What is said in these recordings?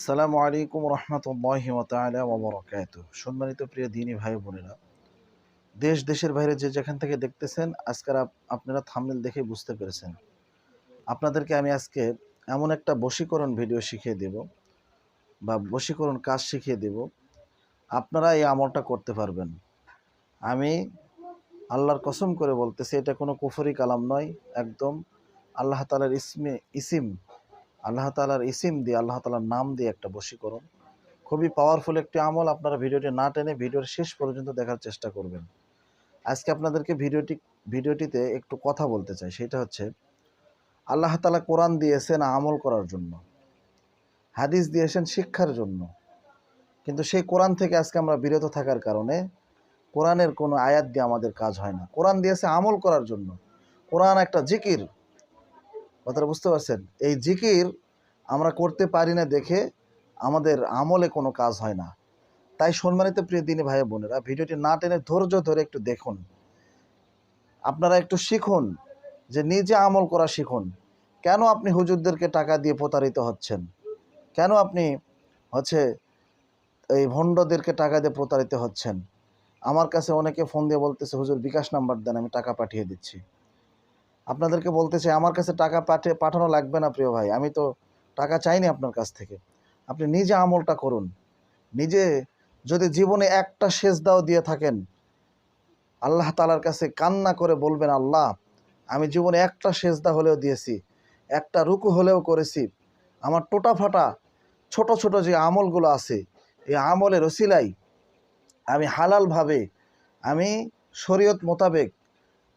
আসসালামু আলাইকুম রহমতুল্লাহ তালা ওবরাকাত সম্মানিত প্রিয় দিনী ভাই বোনেরা, দেশ, দেশের বাইরে যে যেখান থেকে দেখতেছেন, আজকের আপনারা থামনেল দেখে বুঝতে পেরেছেন। আপনাদেরকে আমি আজকে এমন একটা বশীকরণ ভিডিও শিখিয়ে দেব বা বশীকরণ কাজ শিখিয়ে দেব। আপনারা এই আমলটা করতে পারবেন। আমি আল্লাহর কসম করে বলতেছি, এটা কোনো কুফরি কালাম নয়, একদম আল্লাহ তালার ইসমে ইসিম আল্লাহ তালার ইসিম দিয়ে, আল্লাহ তালার নাম দিয়ে একটা বশীকরণ খুবই পাওয়ারফুল একটি আমল। আপনারা ভিডিওটি না টেনে ভিডিওর শেষ পর্যন্ত দেখার চেষ্টা করবেন। আজকে আপনাদেরকে ভিডিওটি, ভিডিওটিতে একটু কথা বলতে চাই। সেটা হচ্ছে, আল্লাহ তালা কোরআন দিয়েছেন আমল করার জন্য। হাদিস দিয়েছেন শিক্ষার জন্য। কিন্তু সেই কোরআন থেকে আজকে আমরা বিরত থাকার কারণে কোরআনের কোনো আয়াত দিয়ে আমাদের কাজ হয় না। কোরআন দিয়েছে আমল করার জন্য। কোরআন একটা জিকির। কথাটা বুঝতে পারছেন? এই জিকির আমরা করতে পারি না দেখে আমাদের আমলে কোনো কাজ হয় না। তাই সম্মানিত প্রিয় দিনী ভাই বোনেরা, ভিডিওটি না টেনে ধৈর্য ধরে একটু দেখুন। আপনারা একটু শিখুন যে নিজে আমল করা শিখুন। কেন আপনি হুজুরদেরকে টাকা দিয়ে প্রতারিত হচ্ছেন? কেন আপনি হচ্ছে এই ভণ্ডদেরকে টাকা দিয়ে প্রতারিত হচ্ছেন? আমার কাছে অনেকে ফোন দিয়ে বলতেছে, হুজুর বিকাশ নাম্বার দেন, আমি টাকা পাঠিয়ে দিচ্ছি। আপনাদেরকে বলতে চাই, আমার কাছে টাকা পাঠিয়ে পাঠানো লাগবে না প্রিয় ভাই। আমি তো টাকা চাইনি আপনার কাছ থেকে। আপনি নিজে আমলটা করুন। নিজে যদি জীবনে একটা সেজদাও দিয়ে থাকেন, আল্লাহ তালার কাছে কান্না করে বলবেন, আল্লাহ, আমি জীবনে একটা সেজদা হলেও দিয়েছি, একটা রুকু হলেও করেছি। আমার টোটা ফাটা ছোট ছোট যে আমলগুলো আছে, এই আমলের ওসিলাই আমি হালালভাবে, আমি শরীয়ত মোতাবেক,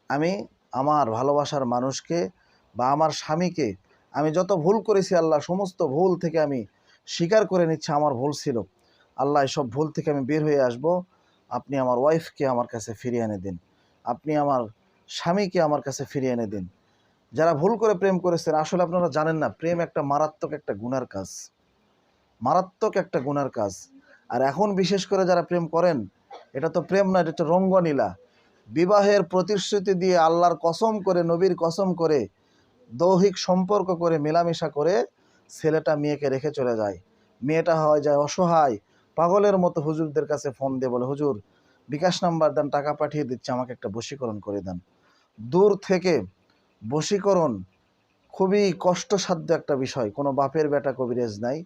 আমি আমার ভালোবাসার মানুষকে বা আমার স্বামীকে আমি যত ভুল করেছি আল্লাহ, সমস্ত ভুল থেকে আমি স্বীকার করে নিচ্ছে আমার ভুল ছিল। আল্লাহ এসব ভুল থেকে আমি বের হয়ে আসব। আপনি আমার ওয়াইফকে আমার কাছে ফিরিয়ে এনে দিন। আপনি আমার স্বামীকে আমার কাছে ফিরিয়ে এনে দিন। যারা ভুল করে প্রেম করেছেন, আসলে আপনারা জানেন না, প্রেম একটা মারাত্মক একটা গুনার কাজ। মারাত্মক একটা গুনার কাজ। আর এখন বিশেষ করে যারা প্রেম করেন, এটা তো প্রেম না, এটা একটা রঙ্গনীলা বিবাহের প্রতিশ্রুতি দিয়ে আল্লাহর কসম করে, নবীর কসম করে, দৈহিক সম্পর্ক করে, মেলামেশা করে ছেলেটা মেয়েকে রেখে চলে যায়। মেয়েটা হয় যায় অসহায়, পাগলের মতো হুজুরদের কাছে ফোন দিয়ে বলে, হুজুর, বিকাশ নাম্বার দেন, টাকা পাঠিয়ে দিচ্ছে, আমাকে একটা বশীকরণ করে দেন। দূর থেকে বশীকরণ খুবই কষ্টসাধ্য একটা বিষয়, কোনো বাপের বেটা কবিরেজ নাই,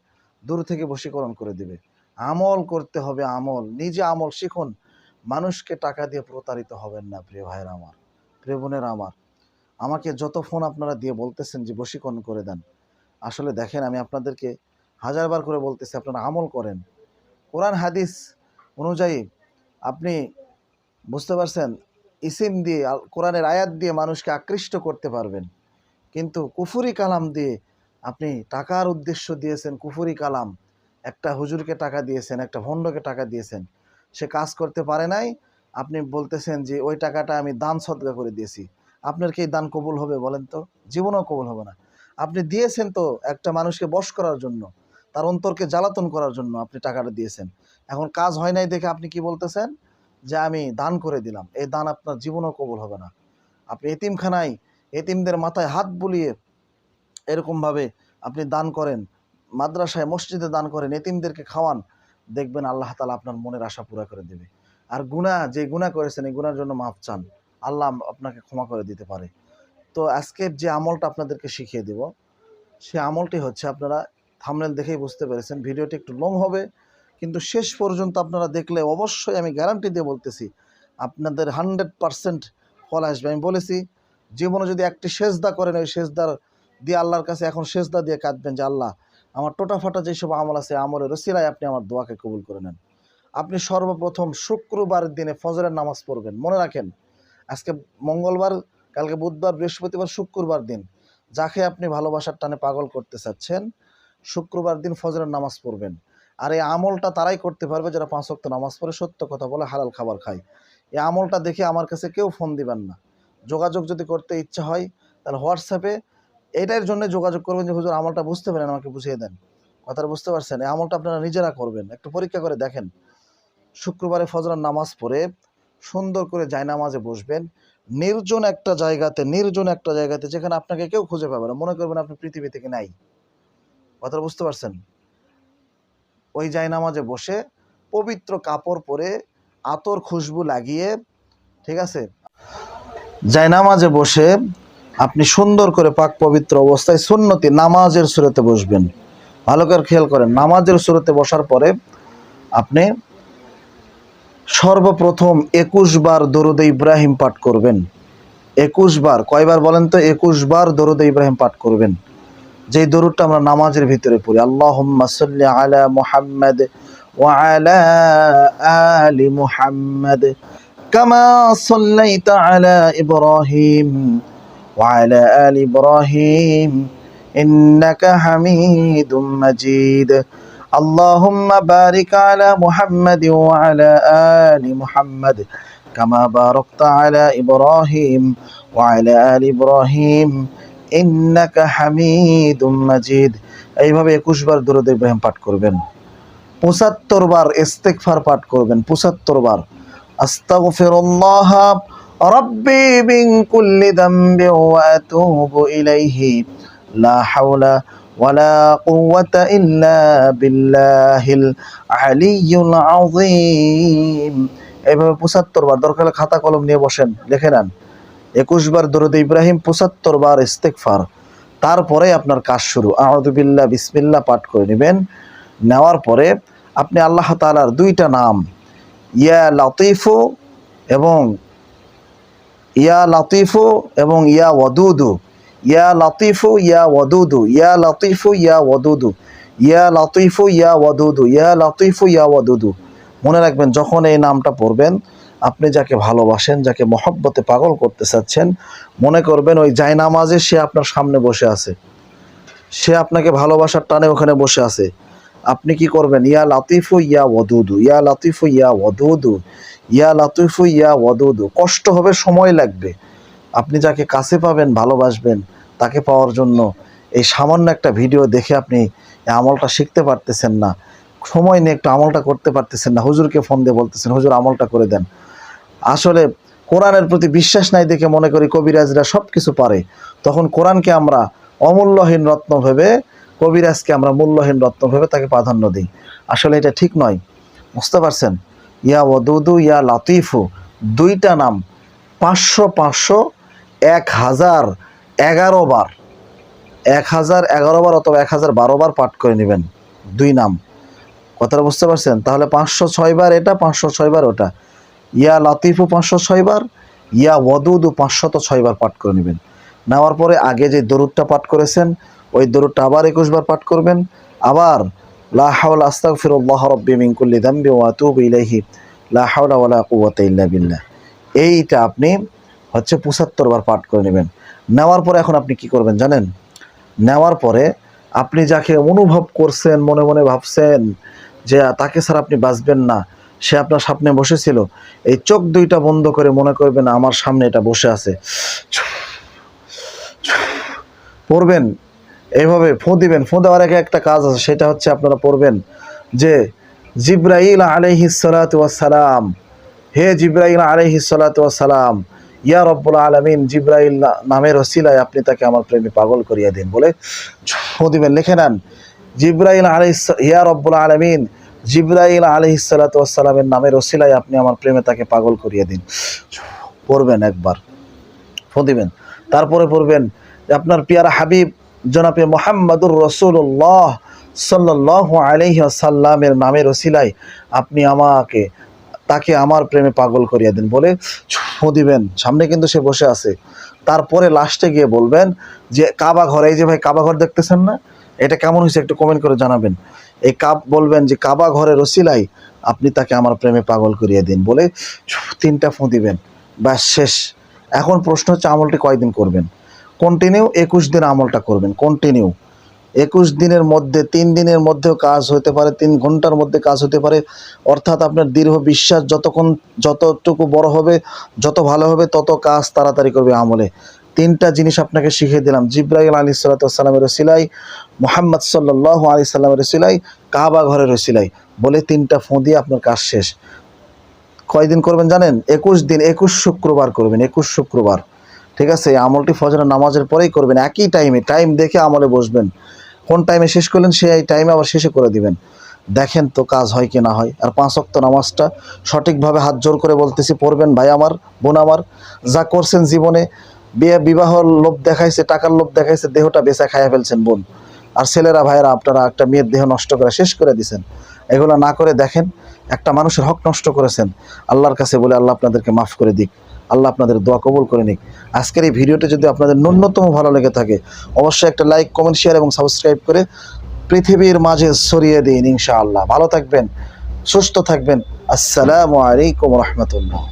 দূর থেকে বশীকরণ করে দিবে। আমল করতে হবে আমল, নিজে আমল শিখুন মানুষকে টাকা দিয়ে প্রতারিত হবেন না, প্রিয় ভাইয়ের আমার, প্রিয় বোনের আমার। আমাকে যত ফোন আপনারা দিয়ে বলতেছেন যে বশীকরণ করে দেন, আসলে দেখেন আমি আপনাদেরকে হাজারবার করে বলতেছি, আপনারা আমল করেন। কোরআন, হাদিস অনুযায়ী আপনি বুঝতে পারছেন, ইসিম দিয়ে কোরআনের আয়াত দিয়ে মানুষকে আকৃষ্ট করতে পারবেন। কিন্তু কুফুরি কালাম দিয়ে আপনি টাকার উদ্দেশ্য দিয়েছেন, কুফুরি কালাম। একটা হুজুরকে টাকা দিয়েছেন, একটা ভণ্ডকে টাকা দিয়েছেন। সে কাজ করতে পারে নাই। আপনি বলতেছেন যে, ওই টাকাটা আমি দান সদগা করে দিয়েছি। আপনার কি দান কবুল হবে বলেন তো? জীবনও কবুল হবে না। আপনি দিয়েছেন তো একটা মানুষকে বশ করার জন্য, তার অন্তরকে জ্বালাতন করার জন্য আপনি টাকাটা দিয়েছেন। এখন কাজ হয় নাই দেখে আপনি কি বলতেছেন? যে, আমি দান করে দিলাম। এই দান আপনার জীবনও কবুল হবে না। আপনি এতিমখানায় এতিমদের মাথায় হাত বুলিয়ে এরকমভাবে আপনি দান করেন, মাদ্রাসায় মসজিদে দান করেন, এতিমদেরকে খাওয়ান দেখবেন আল্লাহ তালা আপনার মনের আশা পুরা করে দেবে। আর গুণা যে গুণা করেছেন, এই গুণার জন্য মাফ চান। আল্লাহ আপনাকে ক্ষমা করে দিতে পারে। তো আজকের যে আমলটা আপনাদেরকে শিখিয়ে দেব, সে আমলটি হচ্ছে আপনারা থামনেল দেখেই বুঝতে পেরেছেন, ভিডিওটি একটু লং হবে, কিন্তু শেষ পর্যন্ত আপনারা দেখলে অবশ্যই আমি গ্যারান্টি দিয়ে বলতেছি, আপনাদের হান্ড্রেড পারসেন্ট ফল আসবে। আমি বলেছি, জীবনে যদি একটি সেজদা করেন, ওই সেজদার দিয়ে আল্লাহর কাছে এখন সেজদা দিয়ে কাঁদবেন যে আল্লাহ আমার টোটা ফাটা যেসব আমল আছে আমলের রসিলায় আপনি আমার দোয়াকে কবুল করে নেন। আপনি সর্বপ্রথম শুক্রবার দিনে ফজরের নামাজ পড়বেন। মনে রাখেন, আজকে মঙ্গলবার, কালকে বুধবার, বৃহস্পতিবার, শুক্রবার দিন, যাকে আপনি ভালোবাসার টানে পাগল করতে চাচ্ছেন, শুক্রবার দিন ফজরের নামাজ পড়বেন। আর এই আমলটা তারাই করতে পারবে যারা পাঁচ ওয়াক্ত নামাজ পড়ে, সত্য কথা বলে হালাল খাবার খায়। এই আমলটা দেখে আমার কাছে কেউ ফোন দিবেন না। যোগাযোগ যদি করতে ইচ্ছা হয়, তাহলে হোয়াটসঅ্যাপে এটার জন্য যোগাযোগ করবেন যে, হুজুর, আমলটা বুঝতে পারেন, আমাকে বুঝিয়ে দেন। কথাটা বুঝতে পারছেন? এই আমলটা আপনারা নিজেরা করবেন। একটু পরীক্ষা করে দেখেন। শুক্রবারে ফজরের নামাজ পড়ে সুন্দর করে জায়নামাজে বসবেন। নির্জন একটা জায়গাতে, নির্জন একটা জায়গাতে যেখানে আপনাকে কেউ খুঁজে পাবে না। মনে করবেন আপনি পৃথিবী থেকে নাই। কথাটা বুঝতে পারছেন? ওই জায়নামাজে বসে পবিত্র কাপড় পরে আতর খুশবু লাগিয়ে, ঠিক আছে? জায়নামাজে বসে আপনি সুন্দর করে পাক পবিত্র অবস্থায় সুন্নতি নামাজের সুরতে বসবেন। ভালো করে খেয়াল করেন, নামাজের সুরতে বসার পরে আপনি সর্বপ্রথম একুশ বার দরুদ ইব্রাহিম পাঠ করবেন। একুশ বার, কয়বার বলেন তো? একুশ বার দরুদ ইব্রাহিম পাঠ করবেন। যেই দরুদটা আমরা নামাজের ভিতরে পড়ি আল্লাহ সাল্লি আলা মুহাম্মদ আলি মুহাম্মদ কামা সাল্লাইতা আলা ইব্রাহিম। وعلى آل إبراهيم إنك حميد مجيد اللهم بارك على محمد وعلى آل محمد كما باركت على إبراهيم وعلى آل إبراهيم إنك حميد مجيد এইভাবে একুশ বার দরুদ ইব্রাহিম পাঠ করবেন পঁচাত্তর বার ইস্তেকফার পাঠ করবেন পঁচাত্তর বার আস্তাগফিরুল্লাহ রব্বি মিন কুল্লি দামবি ওয়া আতুবু ইলাইহি, লা হাওলা ওয়ালা কুওয়াতা ইল্লা বিল্লাহিল আলিয়্যুল আযীম। এইভাবে পঁচাত্তর বার দরকার হলে খাতা কলম নিয়ে বসেন, লিখে নেন। একুশ বার দরুদ ইব্রাহিম, পঁচাত্তর বার ইস্তেকফার তারপরে আপনার কাজ শুরু। আহদুবিল্লাহ বিসমিল্লা পাঠ করে নেবেন। নেওয়ার পরে আপনি আল্লাহ তালার দুইটা নাম, ইয়া লতিফু এবং ইয়া লতিফু এবং ইয়া ওয়াদুদু। ইয়া লতিফু, ইয়া ওয়াদুদু। ইয়া লতিফু, ইয়া ওয়াদুদু। ইয়া লতিফু, ইয়া ওয়াদুদু। ইয়া লতিফু, ইয়া ওয়াদুদু। মনে রাখবেন, যখন এই নামটা পড়বেন, আপনি যাকে ভালোবাসেন, যাকে মহব্বতে পাগল করতে চাচ্ছেন, মনে করবেন ওই জায়নামাজে সে আপনার সামনে বসে আছে। সে আপনাকে ভালোবাসার টানে ওখানে বসে আছে। আপনি কি করবেন? ইয়া লাতিফু, ইয়া ওয়াদুদু। ইয়া লাতিফু, ইয়া ওয়াদুদু। ইয়া লাতুফু, ইয়া ওয়াদুদু। কষ্ট হবে, সময় লাগবে। আপনি যাকে কাছে পাবেন, ভালোবাসবেন, তাকে পাওয়ার জন্য এই সামান্য একটা ভিডিও দেখে আপনি আমলটা শিখতে পারতেছেন না। সময় নিয়ে একটু আমলটা করতে পারতেছেন না। হুজুরকে ফোন দিয়ে বলতেছেন, হুজুর, আমলটা করে দেন। আসলে কোরআনের প্রতি বিশ্বাস নাই দেখে মনে করি কবিরাজরা সব কিছু পারে। তখন কোরআনকে আমরা অমূল্যহীন রত্ন ভেবে, কবিরাজকে আমরা মূল্যহীন রত্ন ভেবে তাকে প্রাধান্য দিই। আসলে এটা ঠিক নয়। বুঝতে পারছেন? ইয়া ওদুদু ইয়া লাতিফু। দুইটা নাম, পাঁচশো পাঁচশো এক হাজার এগারো বার। এক হাজার এগারো বার অথবা এক হাজার বারো বার পাঠ করে নেবেন। দুই নাম। কথাটা বুঝতে পারছেন? তাহলে পাঁচশো ছয়বার এটা, পাঁচশো ছয়বার ওটা। ইয়া লাতিফু পাঁচশো ছয়বার ইয়া ওদুদু পাঁচশত ছয়বার পাঠ করে নেবেন। নেওয়ার পরে আগে যে দরুদটা পাঠ করেছেন, ওই দরুদটা আবার একুশ বার পাঠ করবেন। আবার লা হাওলা আস্তাগফিরুল্লাহ রাব্বি মিন কুল্লি যামবি ওয়া আতুবু ইলাইহি। লা হাওলা ওয়ালা কুওয়াতা ইল্লা বিল্লাহ। এইটা আপনি হচ্ছে পঁচাত্তর বার পাঠ করে নেবেন। নেওয়ার পরে এখন আপনি কি করবেন জানেন? নেওয়ার পরে আপনি যাকে অনুভব করছেন, মনে মনে ভাবছেন যে তাকে ছাড়া আপনি বাঁচবেন না, সে আপনার সামনে বসেছিল, এই চোখ দুইটা বন্ধ করে মনে করবেন আমার সামনে এটা বসে আছে। পড়বেন। এইভাবে ফোঁ দিবেন, ফোঁ দেওয়ার আগে একটা কাজ আছে, সেটা হচ্ছে আপনারা পড়বেন যে জিব্রাইল আলহিসালাম হে জিব্রাইল আলহিসালাম ইয়া রব্বুল আলমিন, জিব্রাইল নামের ওসিলায় আপনি তাকে আমার প্রেমে পাগল করিয়া দিন। বলে ফোঁ দিবেন, লিখে নেন, জিব্রাইল আলহ ইয়া রব্বুল আলমিন, জিব্রাইল আলহিসালামের নামের ওসিলায় আপনি আমার প্রেমে তাকে পাগল করিয়ে দিন। পড়বেন একবার, ফোঁ দিবেন। তারপরে পড়বেন, আপনার পিয়ারা হাবিব জনাবে মোহাম্মদুর রসুল্লাহ সাল্লাহ আলহি সাল্লামের নামের ওসিলায় আপনি আমাকে, তাকে আমার প্রেমে পাগল করিয়া দিন। বলে ছুঁ দিবেন। সামনে কিন্তু সে বসে আছে। তারপরে লাস্টে গিয়ে বলবেন যে, কাবা ঘর, এই যে ভাই কাবা ঘর দেখতেছেন না? এটা কেমন হয়েছে একটু কমেন্ট করে জানাবেন। এই কাব, বলবেন যে, কাবা ঘরের ওসিলাই আপনি তাকে আমার প্রেমে পাগল করিয়ে দিন। বলে তিনটা ফোঁ দিবেন। ব্যাস, শেষ। এখন প্রশ্ন হচ্ছে আমলটি কয়দিন করবেন? কন্টিনিউ একুশ দিন আমলটা করবেন কন্টিনিউ একুশ দিনের মধ্যে, তিন দিনের মধ্যেও কাজ হতে পারে, তিন ঘণ্টার মধ্যে কাজ হতে পারে। অর্থাৎ আপনার দীর্ঘ বিশ্বাস যতক্ষণ, যতটুকু বড় হবে, যত ভালো হবে, তত কাজ তাড়াতাড়ি করবে আমলে। তিনটা জিনিস আপনাকে শিখিয়ে দিলাম। জিব্রাইল আলী সাল্লাতামের সিলাই মোহাম্মদ সাল্লাহ আলি সাল্লামের সিলাই কাবা ঘরের সিলাই বলে তিনটা ফোঁ দিয়ে আপনার কাজ শেষ। কয়দিন করবেন জানেন? একুশ দিন, একুশ শুক্রবার করবেন, একুশ শুক্রবার। ঠিক আছে আমলটি ফজরের নামাজের পরেই করবেন, একই টাইমে টাইম দেখে আমলে বসবেন। কোন টাইমে শেষ করলেন, সেই টাইমে আবার শেষে করে দিবেন। দেখেন তো কাজ হয় কি না হয়। আর পাঁচ অক্ত নামাজটা সঠিকভাবে হাত জোর করে বলতেছি, পড়বেন ভাই আমার, বোন আমার, যা করছেন জীবনে, বিয়ে, বিবাহর লোভ দেখাইছে, টাকার লোভ দেখাইছে, দেহটা বেচা খাইয়া ফেলছেন বোন। আর ছেলেরা, ভাইয়েরা, আপনারা একটা মেয়ের দেহ নষ্ট করে শেষ করে দিছেন। এগুলো না করে দেখেন, একটা মানুষের হক নষ্ট করেছেন। আল্লাহর কাছে বলে, আল্লাহ আপনাদেরকে মাফ করে দিক। আল্লাহ আপনাদের দোয়া কবুল করে নিক। আজকের এই ভিডিওটি যদি আপনাদের ন্যূনতম ভালো লেগে থাকে, অবশ্যই একটা লাইক, কমেন্ট শেয়ার এবং সাবস্ক্রাইব করে পৃথিবীর মাঝে ছড়িয়ে দিন ইনশাআল্লাহ। ভালো থাকবেন, সুস্থ থাকবেন। আসসালামু আলাইকুম রহমতুল্লাহ।